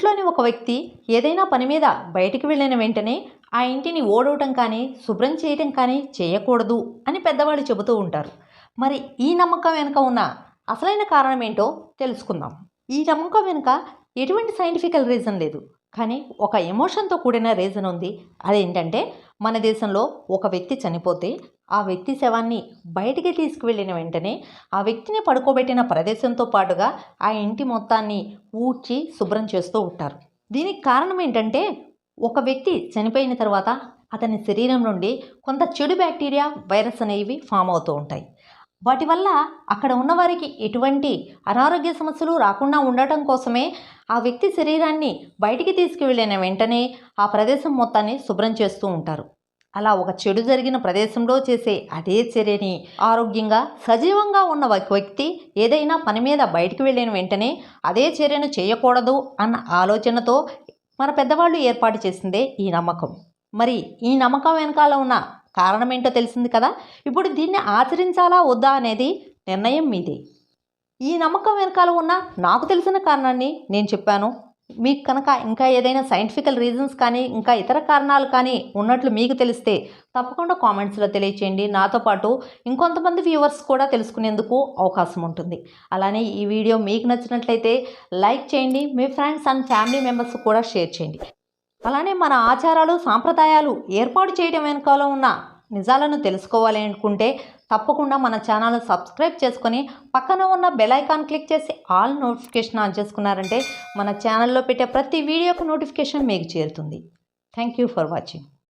ఇంట్లోని ఒక వ్యక్తి ఏదైనా పని మీద బయటికి వెళ్ళిన వెంటనే ఆ ఇంటిని ఓడవటం కానీ శుభ్రం చేయటం కానీ చేయకూడదు అని పెద్దవాళ్ళు చెబుతూ ఉంటారు. మరి ఈ నమ్మకం వెనుక ఉన్న అసలైన కారణం ఏంటో తెలుసుకుందాం. ఈ నమ్మకం వెనుక ఎటువంటి సైంటిఫికల్ రీజన్ లేదు. కానీ ఒక ఎమోషన్తో కూడిన రీజన్ ఉంది. అదేంటంటే మన దేశంలో ఒక వ్యక్తి చనిపోతే ఆ వ్యక్తి శవాన్ని బయటికి తీసుకువెళ్ళిన వెంటనే ఆ వ్యక్తిని పడుకోబెట్టిన ప్రదేశంతో పాటుగా ఆ ఇంటి మొత్తాన్ని ఊడ్చి శుభ్రం చేస్తూ ఉంటారు. దీనికి కారణం ఏంటంటే ఒక వ్యక్తి చనిపోయిన తర్వాత అతని శరీరం నుండి కొంత చెడు బ్యాక్టీరియా వైరస్ అనేవి ఫామ్ అవుతూ ఉంటాయి. వాటి వల్ల అక్కడ ఉన్నవారికి ఎటువంటి అనారోగ్య సమస్యలు రాకుండా ఉండటం కోసమే ఆ వ్యక్తి శరీరాన్ని బయటికి తీసుకువెళ్ళిన వెంటనే ఆ ప్రదేశం మొత్తాన్ని శుభ్రం చేస్తూ ఉంటారు. అలా ఒక చెడు జరిగిన ప్రదేశంలో చేసే అదే చర్యని ఆరోగ్యంగా సజీవంగా ఉన్న ఒక వ్యక్తి ఏదైనా పని మీద బయటికి వెళ్ళిన వెంటనే అదే చర్యను చేయకూడదు అన్న ఆలోచనతో మన పెద్దవాళ్ళు ఏర్పాటు చేసిందే ఈ నమ్మకం. మరి ఈ నమ్మకం వెనకాల ఉన్న కారణం ఏంటో తెలిసింది కదా? ఇప్పుడు దీన్ని ఆచరించాలా వద్దా అనేది నిర్ణయం మీది. ఈ నమ్మకం వెనకాల ఉన్న నాకు తెలిసిన కారణాన్ని నేను చెప్పాను. మీకు కనుక ఇంకా ఏదైనా సైంటిఫికల్ రీజన్స్ కానీ ఇంకా ఇతర కారణాలు కానీ ఉన్నట్లు మీకు తెలిస్తే తప్పకుండా కామెంట్స్లో తెలియచేయండి. నాతో పాటు ఇంకొంతమంది వ్యూవర్స్ కూడా తెలుసుకునేందుకు అవకాశం ఉంటుంది. అలానే ఈ వీడియో మీకు నచ్చినట్లయితే లైక్ చేయండి. మీ ఫ్రెండ్స్ అండ్ ఫ్యామిలీ మెంబర్స్ కూడా షేర్ చేయండి. అలానే మన ఆచారాలు సాంప్రదాయాలు ఏర్పాటు చేయడం వెనకాల ఉన్న నిజాలను తెలుసుకోవాలి అనుకుంటే తప్పకుండా మన ఛానల్ సబ్స్క్రైబ్ చేసుకొని పక్కన ఉన్న బెల్ ఐకాన్ క్లిక్ చేసి ఆల్ నోటిఫికేషన్ ఆన్ చేసుకున్నారంటే మన ఛానల్లో పెట్టే ప్రతి వీడియోకు నోటిఫికేషన్ మీకు చేరుతుంది. Thank you for watching.